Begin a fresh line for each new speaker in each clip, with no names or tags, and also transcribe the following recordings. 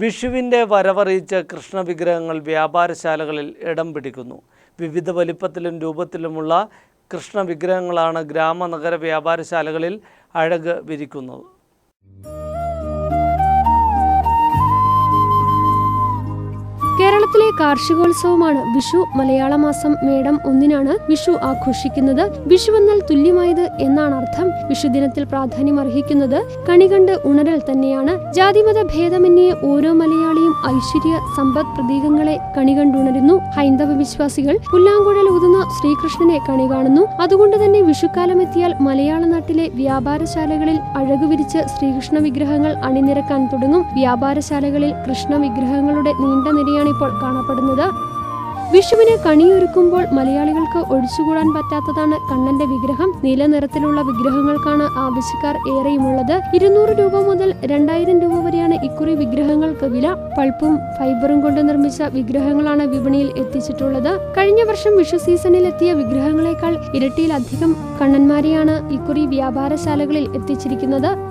വിഷുവിന്റെ വരവറിയിച്ച കൃഷ്ണവിഗ്രഹങ്ങൾ വ്യാപാരശാലകളിൽ ഇടം പിടിക്കുന്നു. വിവിധ വലിപ്പത്തിലും രൂപത്തിലുമുള്ള കൃഷ്ണവിഗ്രഹങ്ങളാണ് ഗ്രാമ നഗര വ്യാപാരശാലകളിൽ അഴക് വിരിക്കുന്നത്.
കേരളത്തിലെ കാർഷികോത്സവമാണ് വിഷു മലയാള മാസം മേടം ഒന്നിനാണ് വിഷു ആഘോഷിക്കുന്നത്. വിഷു എന്നാൽ തുല്യമായത് എന്നാണ് അർത്ഥം. വിഷു ദിനത്തിൽ പ്രാധാന്യം അർഹിക്കുന്നത് കണികണ്ട് ഉണരൽ തന്നെയാണ്. ജാതിമത ഭേദമന്യേ ഓരോ മലയാളിയും ഐശ്വര്യ സമ്പദ് പ്രതീകങ്ങളെ കണികണ്ടുണരുന്നു. ഹൈന്ദവ വിശ്വാസികൾ പുല്ലാങ്കുഴൽ ഊതുന്ന ശ്രീകൃഷ്ണനെ കണി കാണുന്നു അതുകൊണ്ട് തന്നെ വിഷുക്കാലം എത്തിയാൽ മലയാള നാട്ടിലെ വ്യാപാരശാലകളിൽ അഴകു വിരിച്ച് ശ്രീകൃഷ്ണ വിഗ്രഹങ്ങൾ അണിനിരക്കാൻ തുടങ്ങും. വ്യാപാരശാലകളിൽ കൃഷ്ണ വിഗ്രഹങ്ങളുടെ നീണ്ട നിരയാണ് ഇപ്പോൾ കാണപ്പെടുന്നത്. വിഷുവിനെ കണിയൊരുക്കുമ്പോൾ മലയാളികൾക്ക് ഒഴിച്ചുകൂടാൻ പറ്റാത്തതാണ് കണ്ണന്റെ വിഗ്രഹം. നീല നിറത്തിലുള്ള വിഗ്രഹങ്ങൾക്കാണ് ആവശ്യക്കാർ ഏറെയുമുള്ളത്. ഇരുന്നൂറ് രൂപ മുതൽ രണ്ടായിരം രൂപ വരെയാണ് ഇക്കുറി വിഗ്രഹങ്ങൾക്ക് വില. പൾപ്പും ഫൈബറും കൊണ്ട് നിർമ്മിച്ച വിഗ്രഹങ്ങളാണ് വിപണിയിൽ എത്തിച്ചിട്ടുള്ളത്. കഴിഞ്ഞ വർഷം വിഷു സീസണിൽ എത്തിയ വിഗ്രഹങ്ങളെക്കാൾ ഇരട്ടിയിലധികം കണ്ണന്മാരെയാണ് ഇക്കുറി വ്യാപാരശാലകളിൽ എത്തിച്ചിരിക്കുന്നത്.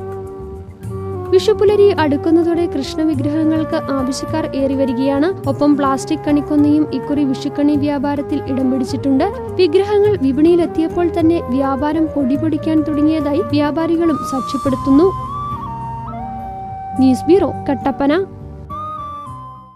വിഷുപ്പുലരി അടുക്കുന്നതോടെ കൃഷ്ണ വിഗ്രഹങ്ങൾക്ക് ആവശ്യക്കാർ ഏറി വരികയാണ്. ഒപ്പം പ്ലാസ്റ്റിക് കണിക്കൊന്നയും ഇക്കുറി വിഷുക്കണി വ്യാപാരത്തിൽ ഇടം പിടിച്ചിട്ടുണ്ട്. വിഗ്രഹങ്ങൾ വിപണിയിലെത്തിയപ്പോൾ തന്നെ വ്യാപാരം പൊടിപൊടിക്കാൻ തുടങ്ങിയതായി വ്യാപാരികളും സാക്ഷ്യപ്പെടുത്തുന്നു. News bureau Kattappana.